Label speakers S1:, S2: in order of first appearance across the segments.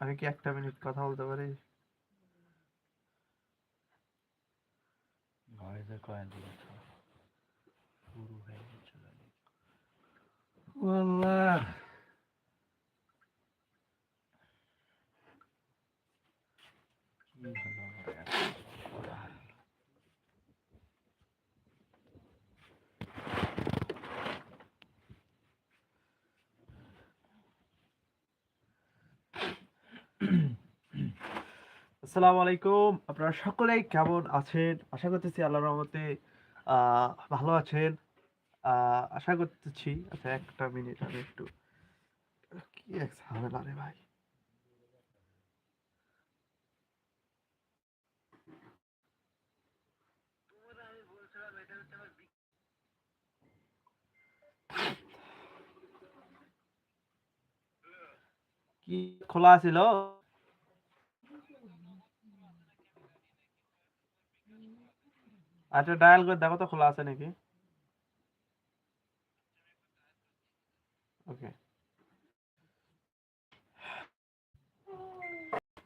S1: আমি কি একটা মিনিট কথা বলতে পারি?
S2: ভয়েসে কয়েন দিয়েছ শুরু হয়ে গেছে
S1: আল্লাহ
S2: কি হলো আমার এত?
S1: আসসালামু আলাইকুম। আপনারা সকলেই কেমন আছেন? আশা করতেছি আল্লাহর রহমতে ভালো আছেন। আশা করতেছি আচ্ছা একটা মিনিট, আমি একটু, কি এক ঝামেলা রে ভাই? কি খোলা ছিল? আচ্ছা ডায়াল করে দেখো তো খোলা আছে নাকি? ওকে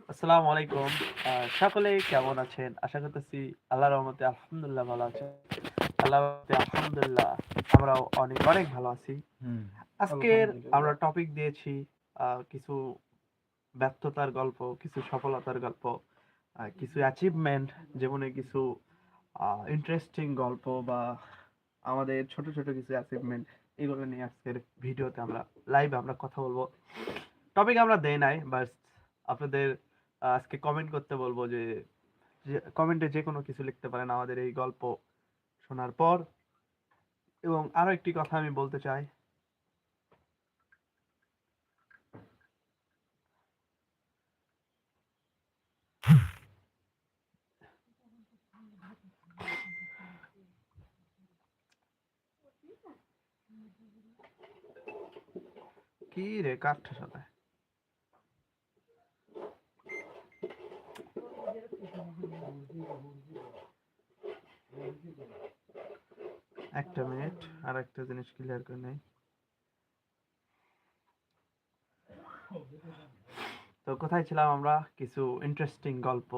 S1: আসসালামু আলাইকুম। আহ, সকলেই কেমন আছেন? আশা করতেছি আল্লাহর রহমতে আলহামদুলিল্লাহ ভালো আছেন আল্লাহর রহমতে আলহামদুলিল্লাহ আমরাও অনেক অনেক ভালো আছি। আজকের আমরা টপিক দিয়েছি কিছু ব্যর্থতার গল্প কিছু সফলতার গল্প কিছু অ্যাচিভমেন্ট যেমন কিছু ইন্টারেস্টিং গল্প বা আমাদের ছোট ছোট কিছু অ্যাচিভমেন্ট এগুলো নিয়ে আজকের ভিডিওতে আমরা লাইভে আমরা কথা বলব। টপিক আমরা দেই নাই বাট আপনাদের আজকে কমেন্ট করতে বলব যে কমেন্টে যে কোনো কিছু লিখতে পারেন আমাদের এই গল্প শোনার পর। এবং আরও একটি কথা আমি বলতে চাই কি রে কাঠটা সাথে? একটা মিনিট আর একটা জিনিস ক্লিয়ার করে নেই। তো কোথায় ছিলাম আমরা? কিছু ইন্টারেস্টিং গল্প।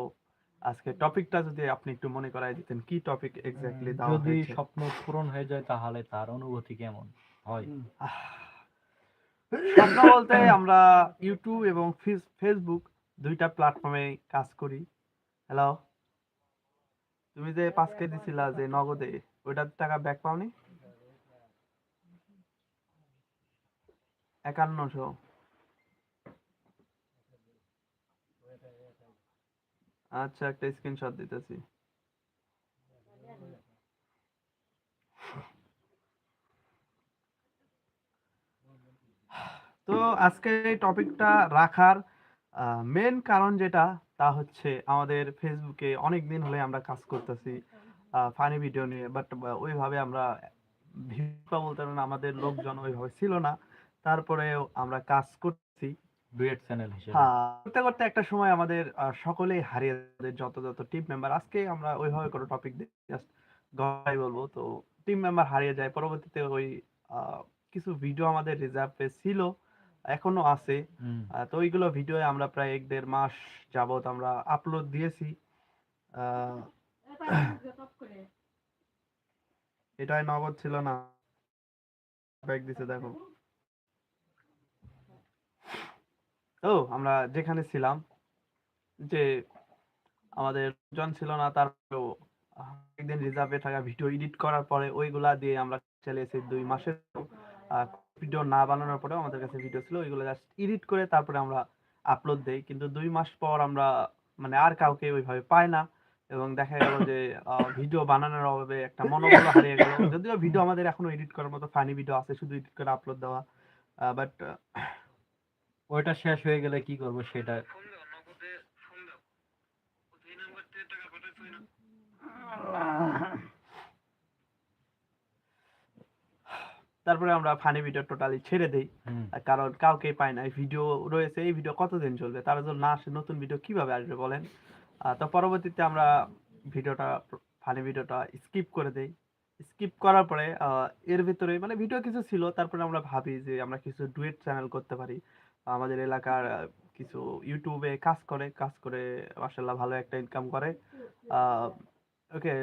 S1: আজকে টপিকটা যদি আপনি একটু মনে করাই দিতেন কি টপিক এক্স্যাক্টলি
S2: যদি স্বপ্ন পূরণ হয়ে যায় তাহলে তার অনুভূতি কেমন হয়?
S1: স্বপ্ন বলতে আমরা ইউটিউব এবং ফেসবুক দুইটা প্ল্যাটফর্মে কাজ করি। হ্যালো তুমি যে পাঁচ কে দিছিলা যে নগদে ওইটার টাকা ব্যাক পাওনি? একান্নশো। আচ্ছা একটা স্ক্রিনশট দিতেছি। তো আজকে এই টপিকটা রাখার মেন কারণ যেটা, তা হচ্ছে আমাদের ফেসবুকে অনেক দিন হলে আমরা কাজ করতেছি ফানি ভিডিও নিয়ে বাট ওইভাবে আমরা ভিডিও বলতে আমাদের লোকজন ওইভাবে ছিল না। তারপরে আমরা কাজ করছি।
S2: ডুয়েট চ্যানেল হিসেবে।
S1: হ্যাঁ করতে করতে একটা সময় আমাদের সকলেই হারিয়ে যত যত টিম মেম্বার আজকে আমরা ওইভাবে কোনো টপিক জাস্ট গল্পাই বলব। তো টিম মেম্বার হারিয়ে যায় পরবর্তীতে ওই কিছু ভিডিও আমাদের রিজার্ভে ছিল এখনও আছে। তো ওইগুলো ভিডিও আমরা প্রায় এক দেড় মাস যাবত আমরা আপলোড দিয়েছি। এটাই নগদ ছিল না। ব্যাগ দিছে দেখো। তো আমরা যেখানে ছিলাম, যে আমাদের জন ছিল না তারপরেও একদিন রিজার্ভে থাকা ভিডিও এডিট করার পরে ওইগুলা দিয়ে আমরা চালিয়েছি দুই মাসের ভিডিও না বানানোর পরেও আমাদের কাছে ভিডিও ছিল, ওইগুলো জাস্ট এডিট করে তারপরে আমরা আপলোড দেই। কিন্তু দুই মাস পর আমরা মানে আর কাউকে ওইভাবে পাই না এবং দেখা গেল যে ভিডিও বানানোর অভাবে একটা মনোবল হারিয়ে গেল। যদিও ভিডিও আমাদের এখনও এডিট করার মতো ফানি ভিডিও আছে, শুধু এডিট করে আপলোড দেওয়া। বাট
S2: ওইটা শেষ হয়ে গেলে কি করব সেটা?
S1: তারপরে আমরা ফানি ভিডিও টোটালি ছেড়ে দেই। কারণ কাউকে পাই না। ভিডিও রয়েছে এই ভিডিও কতদিন চলবে? তারা যদি না আসে নতুন ভিডিও কীভাবে আসবে বলেন? তো পরবর্তীতে আমরা ভিডিওটা ফানি ভিডিওটা স্কিপ করে দেই। স্কিপ করার পরে এর ভিতরে মানে ভিডিও কিছু ছিল তারপরে আমরা ভাবি যে আমরা কিছু ডুয়েট চ্যানেল করতে পারি। আমাদের এলাকার কিছু ইউটিউবে কাজ করে কাজ করে মাশাল্লাহ ভালো একটা ইনকাম করে। ওকে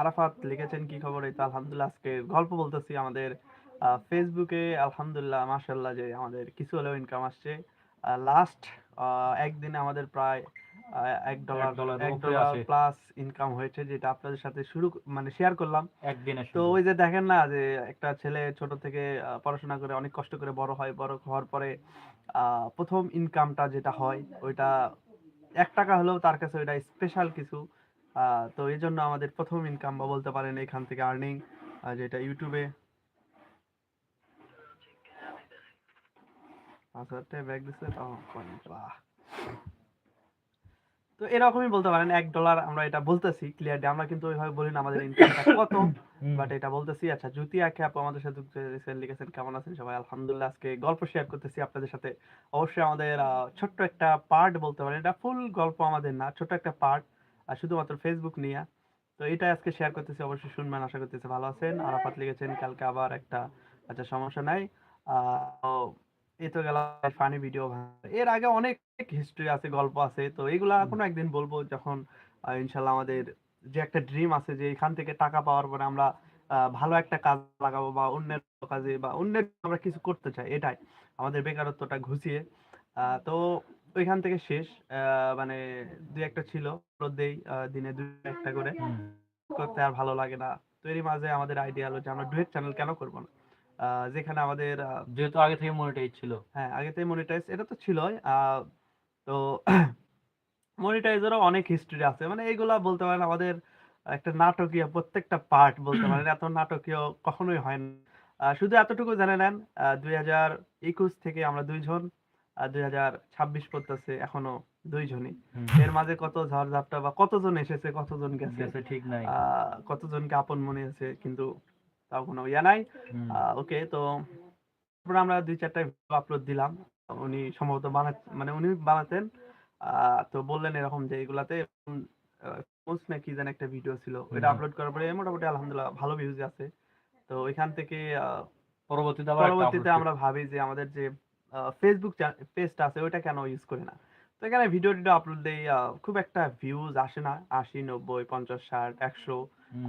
S1: আরাফাত লিখেছেন কি খবর? এই তো আলহামদুলিল্লাহ আজকে গল্প বলতেছি আমাদের ফেসবুকে আলহামদুলিল্লাহ মাশাল্লাহ যে আমাদের কিছু হলেও ইনকাম আসছে। লাস্ট একদিনে আমাদের প্রায় এক ডলার এক ডলার প্লাস ইনকাম হয়েছে যেটা আপনাদের সাথে শুরু মানে শেয়ার করলাম।
S2: একদিনে
S1: তো ওই যে দেখেন না যে একটা ছেলে ছোট থেকে পড়াশোনা করে অনেক কষ্ট করে বড় হয় বড় হওয়ার পরে প্রথম ইনকামটা যেটা হয় ওইটা এক টাকা হলেও তার কাছে ওইটা স্পেশাল কিছু। তো এই জন্য আমাদের প্রথম ইনকাম বা বলতে পারেন এখান থেকে আর্নিং যেটা ইউটিউবে পাসওয়ার্ডটা ব্যাক দিছে তো পয়েন্ট বাহ। তো এরকমই বলতে পারেন এক ডলার আমরা এটা বলতেছি ক্লিয়ারলি আমরা কিন্তু ওইভাবে বলি না আমাদের ইনকামটা কত বাট এটা বলতেছি। আচ্ছা জ্যোতি আঁকে আপু আমাদের সাথে হয়েছেন লিখেছেন কেমন আছেন সবাই? আলহামদুলিল্লাহ আজকে গল্প শেয়ার করতেছি আপনাদের সাথে। অবশ্যই আমাদের ছোট্ট একটা পার্ট বলতে পারেন এটা ফুল গল্প আমাদের না ছোট্ট একটা পার্ট আর শুধুমাত্র ফেসবুক নিয়ে। তো এটা আজকে শেয়ার করতেছি অবশ্যই শুনবেন আশা করতেছি ভালো আছেন। আরাফাত লিখেছেন কালকে আবার একটা আচ্ছা সমস্যা নাই। আহ, এই তো গেল ফানি ভিডিও এর আগে অনেক হিস্ট্রি আছে গল্প আছে তো এগুলা কোনো একদিন বলব যখন ইনশাল্লাহ আমাদের যে একটা ড্রিম আছে যে এখান থেকে টাকা পাওয়ার পরে আমরা ভালো একটা কাজ লাগাবো বা অন্যের কাজে বা অন্যের আমরা কিছু করতে চাই এটাই। আমাদের বেকারত্বটা ঘুষিয়ে। আহ, তো ওইখান থেকে শেষ। আহ, মানে দুই একটা ছিল দেই দিনে দুই একটা করে। করতে আর ভালো লাগে না। তো এরই মাঝে আমাদের আইডিয়া হলো যে আমরা ডুয়েট চ্যানেল কেন করব না? যেখানে আমাদের
S2: যেহেতু আগে থেকে মনিটাইজ ছিল।
S1: হ্যাঁ আগে থেকে মনিটাইজ এটা তো ছিলই। তো মনিটাইজেরও অনেক হিস্ট্রি আছে। মানে এইগুলা বলতে পারেন আমাদের একটা নাটকীয় প্রত্যেকটা পার্ট বলতে পারেন। এত নাটকীয় কখনোই হয় না। শুধু এতটুকু জেনে নেন দুই হাজার একুশ থেকে আমরা দুইজন দুই হাজার ছাব্বিশ পড়তেছে এখনও দুইজনই। এর মাঝে কত ঝড়ঝাপটা বা কতজন এসেছে কতজন গেছে?
S2: ঠিক নাই।
S1: কতজনকে আপন মনে আছে কিন্তু তাও কোনো ইয়া নাই। ওকে তো তারপরে আমরা দুই চারটা আপলোড দিলাম। উনি সম্ভবত বানা মানে উনি বানাতেন। আহ, তো বললেন এরকম যে এগুলাতে পোস্ট না কি যেন একটা ভিডিও ছিল।
S2: হুম।
S1: আপলোড করার পরে মোটামুটি আলহামদুলিল্লাহ ভালো ভিউজ আছে। তো ওইখান থেকে
S2: পরবর্তীতে
S1: পরবর্তীতে আমরা ভাবি যে আমাদের যে ফেসবুক পেজটা আছে ওইটা কেন ইউজ করি না? তো এখানে ভিডিও টিডিও আপলোড দেই খুব একটা ভিউজ আসে না। আশি নব্বই পঞ্চাশ ষাট একশো।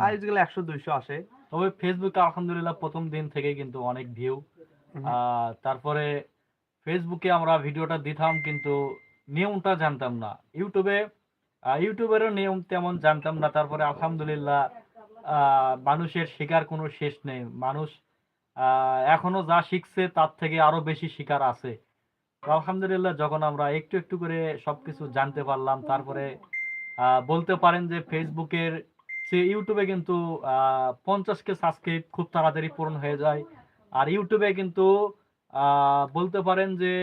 S1: আর যেগুলো একশো দুইশো আসে।
S2: তবে ফেসবুকে আলহামদুলিল্লাহ প্রথম দিন থেকে কিন্তু অনেক ভিউ। তারপরে ফেসবুকে আমরা ভিডিওটা দিতাম কিন্তু নিয়মটা জানতাম না। ইউটিউবে ইউটিউবেরও নিয়ম তেমন জানতাম না। তারপরে আলহামদুলিল্লাহ মানুষের শিকার কোনো শেষ নেই। মানুষ আহ, এখনও যা শিখছে তার থেকে আরও বেশি শিকার আছে। আলহামদুলিল্লাহ যখন আমরা একটু একটু করে সবকিছু জানতে পারলাম তারপরে আহ, বলতে পারেন যে ফেসবুকের সে ইউটিউবে কিন্তু পঞ্চাশ কে সাবস্ক্রাইব খুব তাড়াতাড়ি পূরণ হয়ে যায়। আর ইউটিউবে কিন্তু বলতে পারেন যে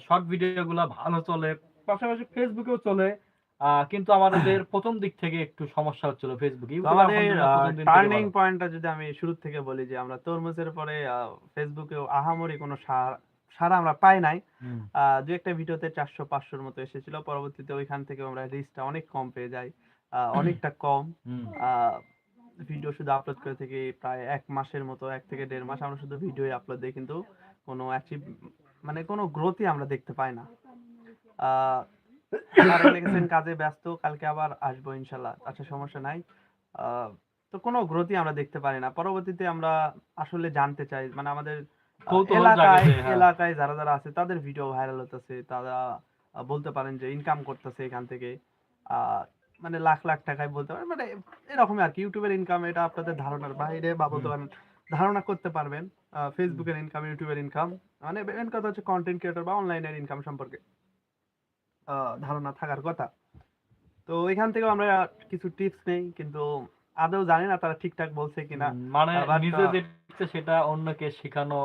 S2: শর্ট ভিডিওগুলো ভালো চলে পাশাপাশি ফেসবুকেও চলে। কিন্তু আমাদের প্রথম দিক থেকে একটু সমস্যা হচ্ছিল ফেসবুকে
S1: আমাদের টার্নিং পয়েন্টটা যদি আমি শুরু থেকে বলি যে আমরা তরমুজের পরে ফেসবুকে আহামরি কোনো সার- সারা আমরা পাই নাই। দু একটা ভিডিওতে চারশো পাঁচশোর মতো এসেছিল। পরবর্তীতে ওইখান থেকে আমরা রিচটা অনেক কম পেয়ে যাই। অনেকটা কম। ভিডিও শুধু আপলোড করে থেকে প্রায় এক মাসের মতো এক থেকে দেড় মাস আমরা শুধু ভিডিও আপলোড দিই কিন্তু কোনো অ্যাচিভ মানে কোনো গ্রোথই আমরা দেখতে পাই না। আহ, আর লিখেছেন কাজে ব্যস্ত কালকে আবার আসব ইনশাল্লাহ আচ্ছা সমস্যা নাই। আহ, তো কোনো গ্রোথই আমরা দেখতে পারি না। পরবর্তীতে আমরা আসলে জানতে চাই মানে আমাদের এলাকায়
S2: হ্যাঁ।
S1: এলাকায় যারা যারা আছে তাদের ভিডিও ভাইরাল হতেছে তারা বলতে পারেন যে ইনকাম করতেছে এখান থেকে। আহ, মানে লাখ লাখ টাকায় বলতে পারেন মানে এরকমই আর কি। ইউটিউবের ইনকাম এটা আপনাদের ধারণার বাইরে বা বলতে পারেন ধারণা করতে পারবেন ফেসবুকের ইনকাম ইউটিউবের ইনকাম মানে মেন কথা হচ্ছে কন্টেন্ট ক্রিয়েটর বা অনলাইনের ইনকাম সম্পর্কে আহ, ধারণা থাকার কথা। তো এখান থেকেও আমরা কিছু টিপস নেই কিন্তু আদৌ জানি না তারা ঠিকঠাক বলছে কিনা।
S2: মানে নিজে যেটা সেটা অন্যকে শেখানো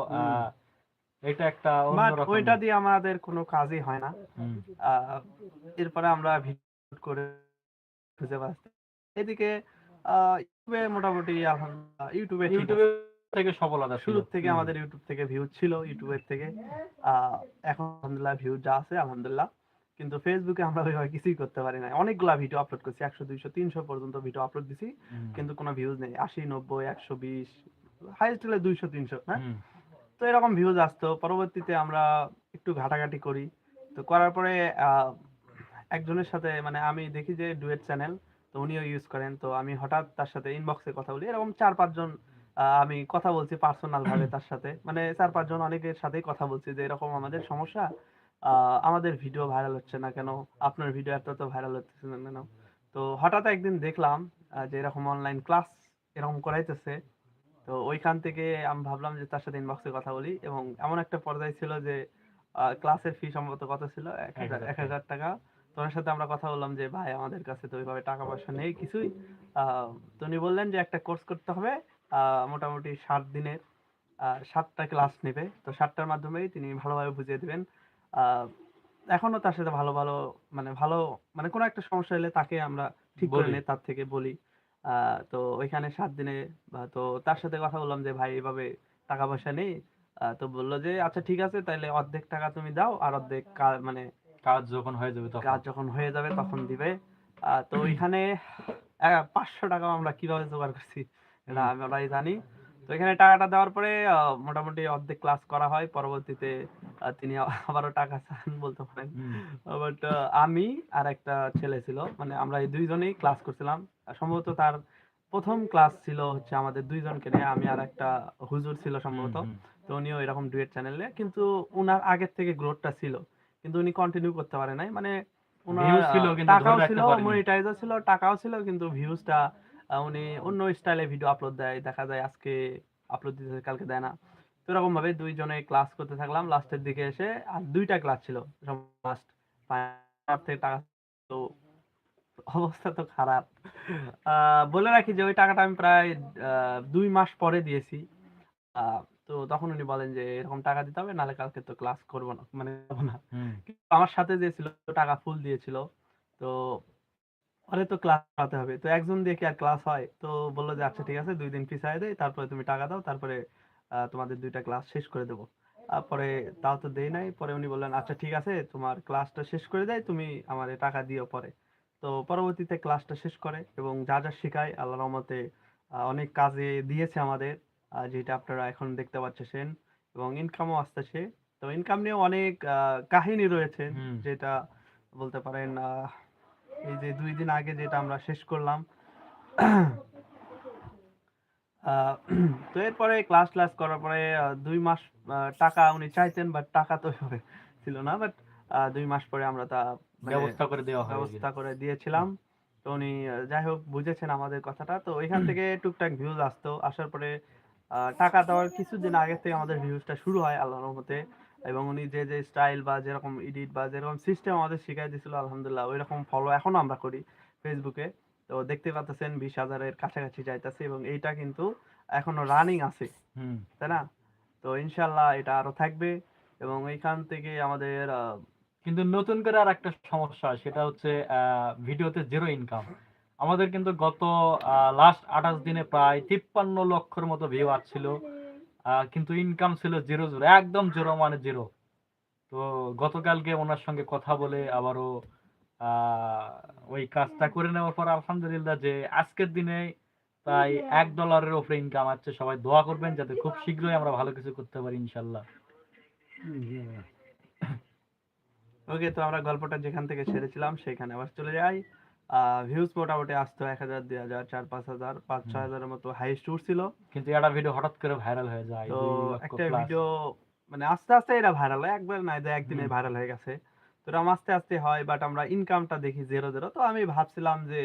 S2: এটা একটা অন্যরকম।
S1: ওইটা দিয়ে আমাদের কোনো কাজই হয় না। আহ, এরপরে আমরা ভিডিও করে খুঁজে পাচ্ছি। এদিকে ইউটিউবে মোটামুটি আলহামদুলিল্লাহ ইউটিউবে
S2: ইউটিউবে থেকে সফলতা
S1: শুরু থেকে আমাদের ইউটিউব থেকে ভিউ ছিল ইউটিউবের থেকে। এখন আলহামদুলিল্লাহ ভিউ যা আছে আলহামদুলিল্লাহ। কিন্তু ফেসবুকে আমরা ওইভাবে কিছুই করতে পারি না অনেকগুলা ভিডিও আপলোড করছি একশো দুইশো তিনশো পর্যন্ত ভিডিও আপলোড দিছি কিন্তু কোনো ভিউজ নেই। আশি নব্বই একশো বিশ হাইস্ট হলে দুইশো তিনশো হ্যাঁ? তো এরকম ভিউজ আসতো। পরবর্তীতে আমরা একটু ঘাটাঘাটি করি। তো করার পরে আহ, একজনের সাথে মানে আমি দেখি যে ডুয়েট চ্যানেল, তো উনিও ইউজ করেন, তো আমি হঠাৎ তার সাথে ইনবক্সে কথা বলি। এরকম চার পাঁচজন আমি কথা বলছি পার্সোনাল ভাবে তার সাথে। মানে চার পাঁচজন অনেকের সাথেই কথা বলছি যে, এরকম আমাদের সমস্যা আমাদের ভিডিও ভাইরাল হচ্ছে না কেন? আপনার ভিডিও এত তো ভাইরাল হচ্ছে না কেন? তো হঠাৎ একদিন দেখলাম যে এরকম অনলাইন ক্লাস এরকম করাইতেছে। তো ওইখান থেকে আমি ভাবলাম যে তার সাথে ইনবক্সে কথা বলি এবং এমন একটা পর্যায়ে ছিল যে ক্লাসের ফি সম্ভবত কত ছিল? এক হাজার টাকা। তো ওনার সাথে আমরা কথা বললাম যে ভাই আমাদের কাছে তো ওইভাবে টাকা পয়সা নেই কিছুই। আহ, তো উনি বললেন যে একটা কোর্স করতে হবে। মোটামুটি সাত দিনের সাতটা ক্লাস নেবে। তো সাতটার মাধ্যমেই তিনি ভালোভাবে বুঝিয়ে দিবেন। আহ, এখনও তার সাথে ভালো ভালো মানে ভালো মানে কোনো একটা সমস্যা হলে তাকে আমরা ঠিক করে নিই তার থেকে বলি। আহ, তো ওইখানে সাত দিনে বা তো তার সাথে কথা বললাম যে ভাই এভাবে টাকা পয়সা নেই। আহ, তো বলল যে আচ্ছা ঠিক আছে তাহলে অর্ধেক টাকা তুমি দাও আর অর্ধেক মানে
S2: কাজ যখন হয়ে যাবে তখন।
S1: কাজ যখন হয়ে যাবে তখন দিবে। তো ওইখানে পাঁচশো টাকা আমরা কীভাবে জোগাড় করছি এটা। আমরাই জানি। তো এখানে টাকাটা দেওয়ার পরে মোটামুটি অর্ধেক ক্লাস করা হয়। পরবর্তীতে তিনি আবারও টাকা চান বলতে পারেন। বাট আমি আর একটা ছেলে ছিল মানে আমরা এই দুইজনেই ক্লাস করছিলাম। সম্ভবত তার প্রথম ক্লাস ছিল হচ্ছে আমাদের দুইজনকে নিয়ে। আমি আর একটা হুজুর ছিল সম্ভবত। তো উনিও এরকম ডুয়েট চ্যানেলে কিন্তু উনার আগের থেকে গ্রোথটা ছিল। কিন্তু উনি কন্টিনিউ করতে পারে নাই। মানে টাকাও ছিল। মনিটাইজও ছিল টাকাও ছিল কিন্তু ভিউজটা উনি অন্য স্টাইলে ভিডিও আপলোড দেয়। দেখা যায় আজকে আপলোড দিতে কালকে দেয় না। তো এরকম ভাবে দুইজনে ক্লাস করতে থাকলাম। লাস্টের দিকে এসে আর দুইটা ক্লাস ছিল। লাস্ট থেকে টাকা তো অবস্থা তো খারাপ। বলে রাখি যে ওই টাকাটা আমি প্রায় আহ, দুই মাস পরে দিয়েছি। আহ, তো তখন উনি বলেন যে এরকম টাকা দিতে হবে নাহলে কালকে তো ক্লাস করব না মানে যাব না। আমার সাথে যে ছিল টাকা ফুল দিয়েছিল। তো পরে তো ক্লাস করাতে হবে। তো একজন দিয়ে কি আর ক্লাস হয়? তো বলল যে আচ্ছা ঠিক আছে দুই দিন পিছায় দেয় তারপরে তুমি টাকা দাও তারপরে তোমাদের দুইটা ক্লাস শেষ করে দেবো। তারপরে তাও তো দেই নাই। পরে উনি বললেন আচ্ছা ঠিক আছে তোমার ক্লাসটা শেষ করে দেয় তুমি আমার টাকা দিও পরে। তো পরবর্তীতে ক্লাসটা শেষ করে এবং যা যা শেখায় আল্লাহ রহমতে অনেক কাজে দিয়েছে আমাদের। যেটা আপনারা এখন দেখতে পাচ্ছেন এবং ইনকামও আসতেছে। তো ইনকাম নিয়ে অনেক কাহিনী রয়েছে যেটা বলতে পারেন এই যে দুই দিন আগে যেটা আমরা শেষ করলাম। তো এরপরে ক্লাস ক্লাস করার পরে দুই মাস টাকা উনি চাইতেন বাট টাকা তো ছিল না বাট দুই মাস পরে আমরা তা মানে
S2: ব্যবস্থা করে দেওয়া
S1: ব্যবস্থা করে দিয়েছিলাম। তো উনি যাই হোক বুঝেছেন আমাদের কথাটা। তো এখান থেকে টুকটাক ভিউজ আসতো। আসার পরে টাকা দেওয়ার কিছুদিন আগে থেকে আমাদের ভিউজটা শুরু হয় আল্লাহর রহমতে। এবং উনি যে যে স্টাইল বা যেরকম এডিট বা যেরকম সিস্টেম আমাদের শিখাই দিয়েছিল আলহামদুলিল্লাহ ওই রকম ফলো এখনও আমরা করি ফেসবুকে তো দেখতে পাচ্ছেন বিশ হাজারের কাছাকাছি যাইতেছে এবং এইটা কিন্তু এখনও রানিং আছে।
S2: হুম।
S1: তাই না? তো ইনশাল্লাহ এটা আরও থাকবে এবং এইখান থেকে আমাদের আহ,
S2: কিন্তু নতুন করে আর একটা সমস্যা সেটা হচ্ছে আহ, ভিডিওতে জিরো ইনকাম আমাদের কিন্তু গত লাস্ট আঠাশ দিনে প্রায় তিপ্পান্ন লক্ষর মতো ভিউ আসছিল। কিন্তু ইনকাম ছিল জিরো জিরো একদম জিরো মানে জিরো তো গতকালকে ওনার সঙ্গে কথা বলে আবারও ওই কাজটা করে নেওয়ার পর আলহামদুলিল্লাহ যে আজকের দিনে প্রায় এক ডলারের ওপরে ইনকাম আছে সবাই দোয়া করবেন যাতে খুব শীঘ্রই আমরা ভালো কিছু করতে পারি ইনশাল্লাহ
S1: ওকে, তো আমরা গল্পটা যেখান থেকে ছেড়েছিলাম সেখানে আবার চলে যাই। ভিউজ মোটামুটি আসতো এক হাজার দুই হাজার চার পাঁচ হাজার পাঁচ ছয় হাজারের মতো হাইস্ট উঠছিল
S2: কিন্তু একটা ভিডিও হঠাৎ করে ভাইরাল হয়ে যায়
S1: তো একটা। ভিডিও মানে আস্তে আস্তে এটা ভাইরাল হয় একবার না যে একদিনে। ভাইরাল হয়ে গেছে। তো এরকম আস্তে আস্তে হয় বাট আমরা ইনকামটা দেখি জিরো জিরো তো আমি ভাবছিলাম যে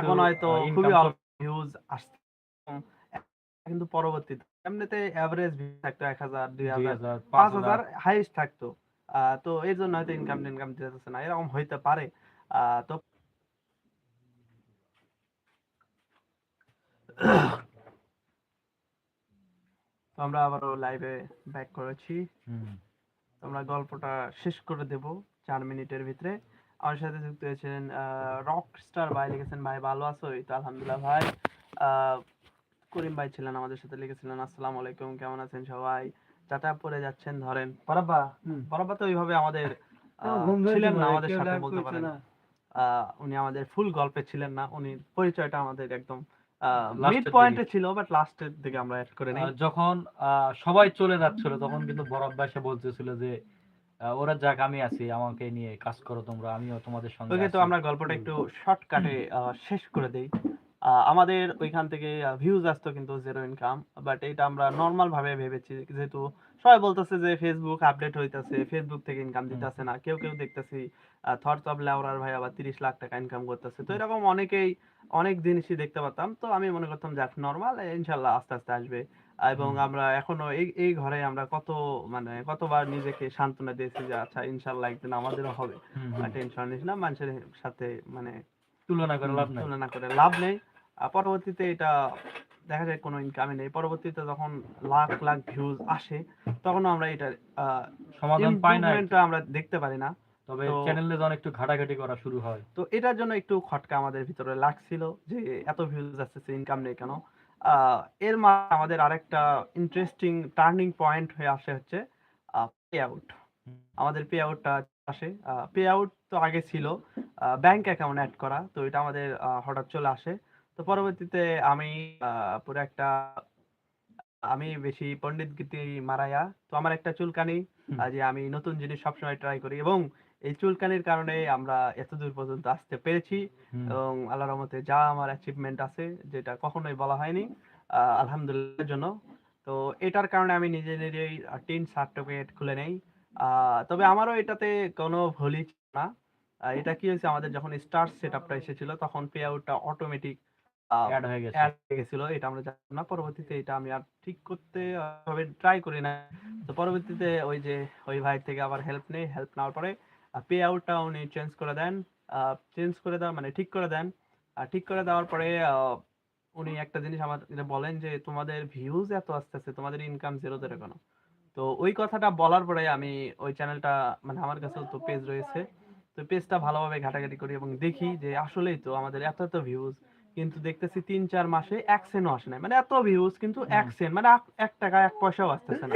S1: এখন হয়তো খুবই অল্প ভিউজ আসছে। কিন্তু পরবর্তীতে এমনিতে অ্যাভারেজ ভিউ থাকতো এক হাজার দুই হাজার পাঁচ হাজার। হাইস্ট থাকতো। তো এই জন্য হয়তো ইনকাম টিনকাম দিতেছে না এরকম হইতে পারে। আহ, তো আমরা আবারও লাইভে ব্যাক করেছি। আমরা গল্পটা শেষ করে দেব চার মিনিটের ভিতরে। আমার সাথে যুক্ত হয়েছেন রক স্টার ভাই লিখেছেন ভাই ভালো আছো? এই তো আলহামদুলিল্লাহ ভাই। করিম ভাই ছিলেন আমাদের সাথে লিখেছিলেন আসসালামু আলাইকুম কেমন আছেন সবাই? চাটা পরে যাচ্ছেন ধরেন। বরাব্বা বরাব্বা তো ওইভাবে আমাদের ছিলেন না আমাদের সাথে বলতে পারেন। আহ, উনি আমাদের ফুল গল্পে ছিলেন না উনি পরিচয়টা আমাদের একদম মিড পয়েন্টে ছিল বাট লাস্টের দিকে আমরা অ্যাড করে নেই।
S2: যখন আহ, সবাই চলে যাচ্ছিল তখন কিন্তু বরফ এসে বলতেছিল যে ওরা যাক আমি আছি আমাকে নিয়ে কাজ করো তোমরা আমিও তোমাদের সঙ্গে
S1: ওকে তো। আমরা গল্পটা একটু শর্টকাটে শেষ করে দেই। আমাদের ওইখান থেকে ভিউজ আসতো কিন্তু জিরো ইনকাম বাট এটা আমরা নর্মাল ভাবে ভেবেছি। যেহেতু সবাই বলতেছে যে ফেসবুক আপডেট হইতাছে ফেসবুক থেকে ইনকাম দিতেছে না। কেউ কেউ দেখতেছি থটস অফ লেওরার ভাই আবার তিরিশ লাখ টাকা ইনকাম করতেছে। তো এরকম অনেকেই অনেক জিনিসই দেখতে পারতাম। তো আমি মনে করতাম যাক নর্মাল ইনশাল্লাহ আস্তে আস্তে আসবে। এবং আমরা এখনও এই এই ঘরে আমরা কত মানে কতবার নিজেকে সান্ত্বনা দিয়েছি যে আচ্ছা ইনশাল্লাহ একদিন আমাদেরও হবে। টেনশন নিস না মানুষের সাথে মানে
S2: তুলনা করে লাভ
S1: তুলনা করে লাভ নেই। পরবর্তীতে এটা দেখা যায় কোনো ইনকামই নেই। পরবর্তীতে যখন লাখ লাখ ভিউজ আসে তখন আমরা এটা
S2: সমাধান পাই না
S1: আমরা দেখতে পারি না।
S2: তবে চ্যানেলে যখন একটু ঘাটাঘাটি করা শুরু হয়।
S1: তো এটার জন্য একটু খটকা আমাদের ভিতরে লাগছিল যে এত ভিউজ আসতেছে ইনকাম নেই কেন? এর মা আমাদের আরেকটা ইন্টারেস্টিং টার্নিং পয়েন্ট হয়ে আসে হচ্ছে পে আউট আমাদের পে আউটটা আসে। পে আউট তো আগে ছিল ব্যাংক অ্যাকাউন্ট অ্যাড করা তো এটা আমাদের আহ, হঠাৎ চলে আসে। তো পরবর্তীতে আমি পুরো একটা আমি বেশি পণ্ডিত গীতি মারাইয়া তো আমার একটা চুলকানি। যে আমি নতুন জিনিস সবসময় ট্রাই করি এবং এই চুলকানির কারণে আমরা এত দূর পর্যন্ত আসতে পেরেছি এবং আল্লাহর রহমতে যা আমার অ্যাচিভমেন্ট আছে যেটা কখনোই বলা হয়নি আলহামদুলিল্লাহ জন্য। তো এটার কারণে আমি নিজে নিজেই টিন সার্টিফিকেট খুলে নেই। আহ, তবে আমারও এটাতে কোনো ভুলই না। এটা কি হয়েছে আমাদের যখন স্টার সেট আপটা এসেছিল তখন পে আউটটা অটোমেটিক
S2: অ্যাড হয়ে গেছে।
S1: অ্যাড হয়ে গেছিল এটা আমরা জানতাম না। পরবর্তীতে এটা আমি আর ঠিক করতে ভাবে ট্রাই করি না। তো পরবর্তীতে ওই যে ওই ভাই থেকে আবার হেল্প নেই হেল্প নেওয়ার পরে পে আউটটা উনি চেঞ্জ করে দেন। চেঞ্জ করে দেওয়া মানে ঠিক করে দেন। আর ঠিক করে দেওয়ার পরে উনি একটা জিনিস আমাদের বলেন যে তোমাদের ভিউজ এত আসতেছে তোমাদের ইনকাম জিরো জিরো কেন তো ওই কথাটা বলার পরে আমি ওই চ্যানেলটা মানে আমার কাছেও তো পেজ রয়েছে। তো পেজটা ভালোভাবে ঘাটাঘাটি করি এবং দেখি যে আসলেই তো আমাদের এত এত ভিউজ কিন্তু দেখতেছি তিন চার মাসে এক সেন্টও আসে নাই। মানে এত ভিউজ কিন্তু এক। সেন্ট মানে এক- টাকা এক পয়সাও আসতেছে না।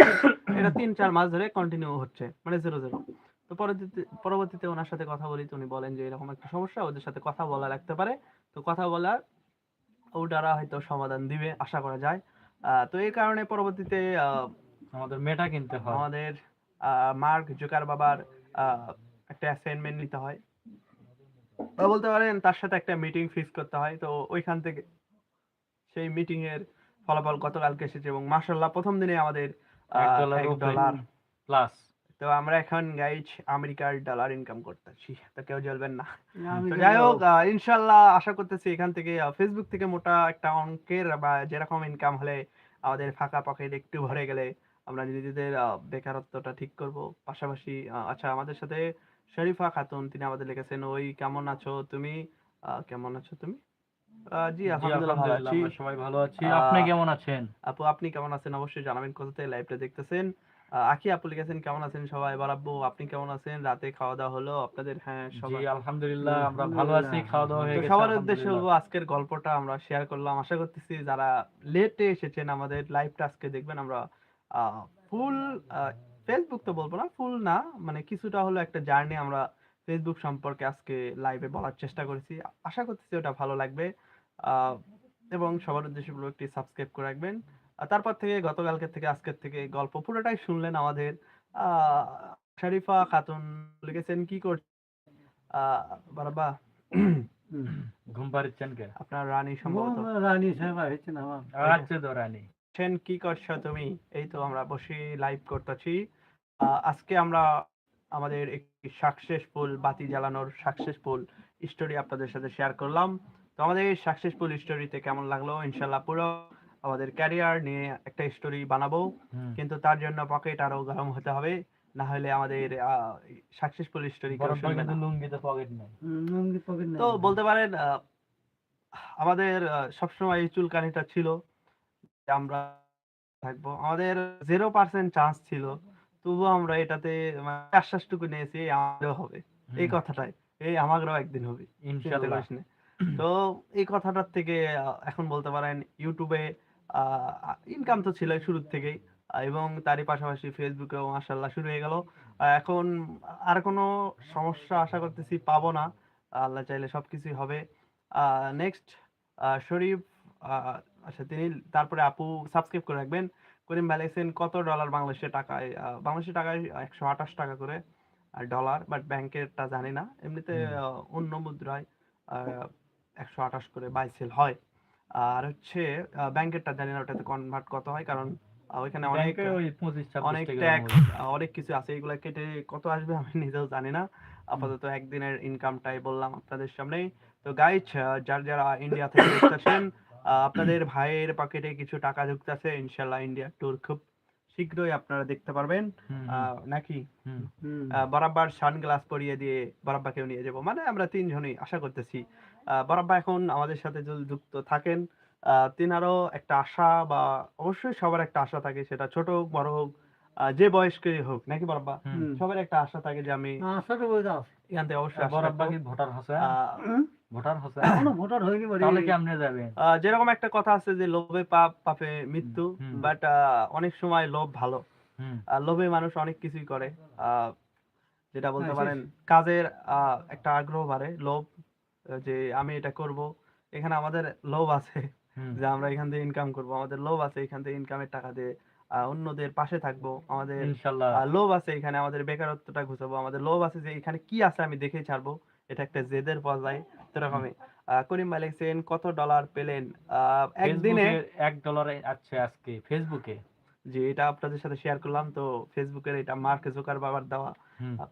S1: এটা তিন চার মাস ধরে কন্টিনিউ হচ্ছে মানে জিরো জিরো তো পরবর্তীতে পরবর্তীতে ওনার সাথে কথা বলি উনি বলেন যে এরকম একটা সমস্যা ওদের সাথে কথা বলা লাগতে পারে। তো কথা বলার ওটারা হয়তো সমাধান দিবে আশা করা যায়। আহ, তো এই কারণে পরবর্তীতে আহ,
S2: আমাদের মেটা কিনতে হয়।
S1: আমাদের আহ, মার্ক জোকার বাবার একটা অ্যাসাইনমেন্ট নিতে হয়। বা বলতে পারেন তার সাথে একটা মিটিং ফিক্স করতে হয়। তো ওইখান থেকে সেই মিটিং এর ফলাফল গতকালকে এসেছে এবং মার্শাল্লাহ প্রথম দিনে আমাদের
S2: ডলার প্লাস
S1: তো আমরা এখন গাইজ আমেরিকার ডলার ইনকাম করতেছি। তো কেউ জ্বলবেন না। তো যাই হোক ইনশাল্লাহ আশা করতেছি এখান থেকে ফেসবুক থেকে মোটা একটা অঙ্কের বা যেরকম ইনকাম হলে আমাদের ফাঁকা পকেট একটু ভরে গেলে আমরা নিজেদের বেকারত্বটা ঠিক করব। পাশাপাশি আচ্ছা আমাদের সাথে শরীফা খাতুন তিনি আমাদের লিখেছেন ওই কেমন আছো তুমি? কেমন আছো তুমি? জি আলহামদুলিল্লাহ ভালো আছি।
S2: সবাই ভালো আছি। আপনি কেমন আছেন?
S1: আপু আপনি কেমন আছেন? অবশ্যই জানাবেন কোথা থেকে লাইভটা দেখতেছেন। আখি আপু লিখেছেন কেমন আছেন সবাই? এবার আব্বু আপনি কেমন আছেন? রাতে খাওয়া দাওয়া হলো আপনাদের? হ্যাঁ সবাই।
S2: আলহামদুলিল্লাহ আমরা ভালো আছি খাওয়া দাওয়া হয়ে গেছে
S1: সবার উদ্দেশ্যে বলব আজকের গল্পটা আমরা শেয়ার করলাম। আশা করতেছি যারা লেটে এসেছেন আমাদের লাইভটা আজকে দেখবেন আমরা ফুল ফেসবুক তো বলব না ফুল না। মানে কিছুটা হলো একটা জার্নি আমরা ফেসবুক সম্পর্কে আজকে লাইভে বলার চেষ্টা করেছি। আশা করতেছি ওটা ভালো লাগবে। আহ, এবং সবার উদ্দেশ্যে বলব একটি সাবস্ক্রাইব করে রাখবেন। আর তারপর থেকে গতকালকে থেকে আজকের থেকে গল্প পুরোটাই শুনলেন আমাদের। আহ, শরীফা খাতুন লিখেছেন কি করছে আহ
S2: ঘুম পাড়িচ্ছেন কে?
S1: আপনার রানী সম্ভবত।
S3: রানী সাহেব হয়েছে না আমার।
S2: আচ্ছা তো রানী।
S1: কি করছ তুমি? এই তো আমরা বসে লাইভ করতেছি। আজকে আমরা আমাদের একটি সাকসেসফুল বাতি জ্বালানোর সাকসেসফুল স্টোরি আপনাদের সাথে শেয়ার করলাম। তো আমাদের এই সাকসেসফুল স্টোরিতে কেমন লাগল? ইনশাল্লাহ পুরো আমাদের ক্যারিয়ার নিয়ে একটা স্টোরি বানাবো। কিন্তু তার জন্য পকেট আরও গরম হতে হবে। না। হলে আমাদের সাকসেসফুল স্টোরি তো বলতে পারেন আহ, আমাদের সবসময় এই চুলকানিটা ছিল। আমরা থাকব। আমাদের জিরো পার্সেন্ট চান্স ছিল। তবুও আমরা এটাতে মানে আশ্বাসটুকু নিয়েছি আমারও হবে। এই কথাটাই এই আমারও একদিন হবে। চিন্তা
S2: ইনশাল্লাহ।
S1: তো এই কথাটার থেকে এখন বলতে পারেন ইউটিউবে ইনকাম তো ছিল শুরুর থেকেই এবং তারই পাশাপাশি ফেসবুকেও মাসাল্লাহ শুরু হয়ে গেল। এখন আর কোনো সমস্যা আশা করতেছি পাবো না। আল্লাহ চাইলে সবকিছুই হবে। নেক্সট শরীফ আহ, আচ্ছা তিনি তারপরে আপু সাবস্ক্রাইব করে রাখবেন। করিম বলেছেন কত ডলার বাংলাদেশের টাকায়? বাংলাদেশের টাকায় একশো আঠাশ টাকা করে ডলার বাট ব্যাংকেরটা জানি না। এমনিতে অন্য মুদ্রায় একশো আঠাশ করে বাই সেল হয়। আর হচ্ছে ব্যাংকেরটা জানি না ওটাতে কনভার্ট কত হয় কারণ ওইখানে অনেক অনেক ট্যাক্স অনেক কিছু আছে। এগুলা কেটে কত আসবে আমি নিজেও জানি না। আপাতত একদিনের ইনকামটাই বললাম আপনাদের সামনে তো গাইজ যার যারা ইন্ডিয়া থেকে দেখতেছেন আপনাদের ভাইয়ের পকেটে কিছু টাকা ঢুকতেছে ইনশাল্লাহ ইন্ডিয়া ট্যুর খুব শীঘ্রই আপনারা দেখতে পারবেন। নাকি। বরাবর সানগ্লাস পরিয়ে দিয়ে বরাব্বাকেও নিয়ে যাব। মানে আমরা তিনজনই আশা করতেছি। আহ, বরাব্বা এখন আমাদের সাথে যদি যুক্ত থাকেন। আহ, তিনারও একটা আশা বা অবশ্যই সবার একটা আশা থাকে সেটা ছোট হোক বড় হোক আহ, যে বয়স্কই হোক নাকি বরাব্বা। সবার একটা আশা থাকে যে আমি
S3: আশা তো
S1: এখান থেকে অবশ্যই
S2: বরাব্বা কি ভোটার
S3: হুম?
S2: ভোটার হসে
S3: এখনও ভোটার হয়নি
S2: তাহলে কেমনে যাবেন
S1: যেরকম একটা কথা আছে যে লোভে পাপ পাপে মৃত্যু বাট অনেক সময় লোভ ভালো। লোভে মানুষ অনেক কিছুই করে। যেটা বলতে
S3: হ্যাঁ,
S1: পারেন কাজের একটা আগ্রহ বাড়ে লোভ যে আমি এটা করব। এখানে আমাদের লোভ আছে যে আমরা এখান থেকে ইনকাম করব। আমাদের লোভ আছে এখান থেকে ইনকামের টাকা দিয়ে আহ, অন্যদের পাশে থাকব। আমাদের লোভ আছে এখানে আমাদের বেকারত্বটা ঘুচাবো। আমাদের লোভ আছে যে এখানে কি আছে আমি দেখেই ছাড়বো। এটা একটা জেদের পর্যায়ে। সেরকমই করিম ভাই লিখছেন কত ডলার পেলেন? একদিনে
S2: এক ডলারে আছে আজকে ফেসবুকে
S1: যে এটা আপনাদের সাথে শেয়ার করলাম তো ফেসবুকের এটা মার্ক জোকার বাবার দেওয়া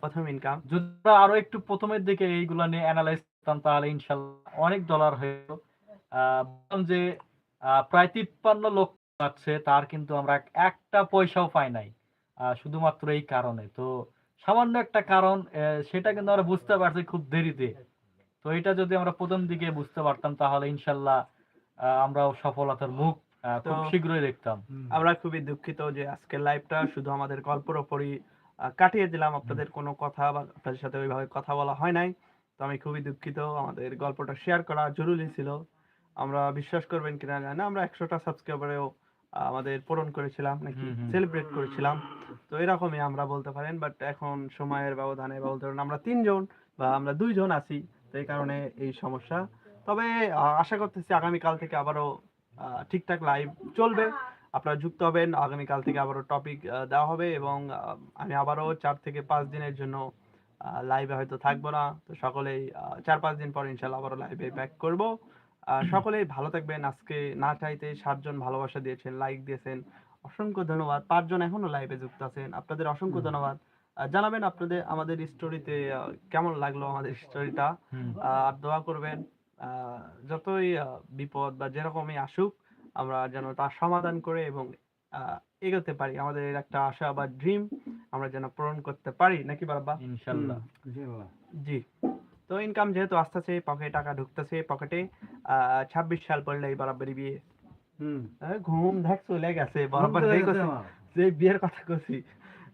S1: প্রথম ইনকাম
S2: যদি আরও একটু প্রথমের দিকে এইগুলা নিয়ে অ্যানালাইজ করতাম তাহলে ইনশাল্লাহ অনেক ডলার হয়ে বললাম যে প্রায় তিপ্পান্ন লক্ষ আছে তার কিন্তু আমরা একটা পয়সাও পাই নাই আহ, শুধুমাত্র এই কারণে। তো সামান্য একটা কারণ সেটা কিন্তু আমরা বুঝতে পারছি খুব দেরিতে। তো এটা যদি আমরা প্রথম দিকে বুঝতে পারতাম তাহলে ইনশাল্লাহ আমরাও সফলতার মুখ খুব শীঘ্রই দেখতাম।
S1: আমরা খুবই দুঃখিত যে আজকের লাইভটা শুধু আমাদের গল্পের ওপরই কাটিয়ে দিলাম। আপনাদের কোনো কথা বা আপনাদের সাথে ওইভাবে কথা বলা হয় নাই। তো আমি খুবই দুঃখিত। আমাদের গল্পটা শেয়ার করা জরুরি ছিল। আমরা বিশ্বাস করবেন কিনা জানি না। আমরা একশোটা সাবস্ক্রাইবারেও আমাদের পূরণ করেছিলাম নাকি। সেলিব্রেট করেছিলাম। তো এরকমই আমরা বলতে পারেন বাট এখন সময়ের ব্যবধানে বা বলতে পারেন আমরা তিনজন বা আমরা দুইজন আছি। এই কারণে এই সমস্যা। তবে আশা করতেছি আগামীকাল থেকে আবারও ঠিকঠাক লাইভ চলবে। আপনারা যুক্ত হবেন আগামীকাল থেকে আবারও টপিক দেওয়া হবে এবং আমি আবারও চার থেকে পাঁচ দিনের জন্য লাইভে হয়তো থাকব না। তো সকলেই চার পাঁচ দিন পর ইনশাল্লাহ আবারও লাইভে ব্যাক করব। সকলেই ভালো থাকবেন। আজকে না চাইতে সাতজন ভালোবাসা দিয়েছেন লাইক দিয়েছেন। অসংখ্য ধন্যবাদ। পাঁচজন এখনও লাইভে যুক্ত আছেন। আপনাদের অসংখ্য ধন্যবাদ। জানাবেন আপনাদের আমাদের স্টোরিতে কেমন লাগল আমাদের স্টোরিটা। আর দোয়া করবেন আহ, যতই বিপদ বা যেরকমই আসুক আমরা যেন তার সমাধান করে এবং আহ, এগোতে পারি। আমাদের একটা আশা বা ড্রিম আমরা যেন পূরণ করতে পারি নাকি বাবা
S2: ইনশাল্লাহ।
S1: জি। তো ইনকাম যেহেতু আসতেছে পকেটে টাকা ঢুকতেছে পকেটে ছাব্বিশ সাল পড়লেই বরাবরই বিয়ে।
S3: হুম।
S1: ঘুম দেখ চলে গেছে বরাবর। যে বিয়ের কথা করছি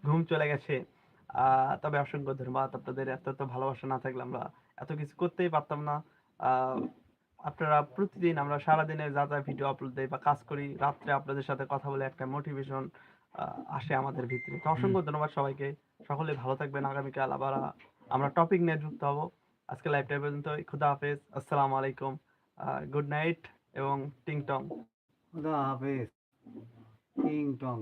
S1: ঘুম চলে গেছে। তবে অসংখ্য ধন্যবাদ। আপনাদের এত এত ভালোবাসা না থাকলে আমরা এত কিছু করতেই পারতাম না। আহ, আপনারা প্রতিদিন আমরা সারাদিনে যা যা ভিডিও আপলোড দেই বা কাজ করি রাত্রে আপনাদের সাথে কথা বলে একটা মোটিভেশন আসে আমাদের ভিতরে। তো অসংখ্য ধন্যবাদ সবাইকে। সকলে ভালো থাকবেন। আগামীকাল আবার আমরা টপিক নিয়ে যুক্ত হব। আজকে লাইভটা পর্যন্ত খুদা হাফেজ। আসসালামু আলাইকুম। গুড নাইট এবং টিং টং।
S3: খুদা হাফেজ। টিং টং।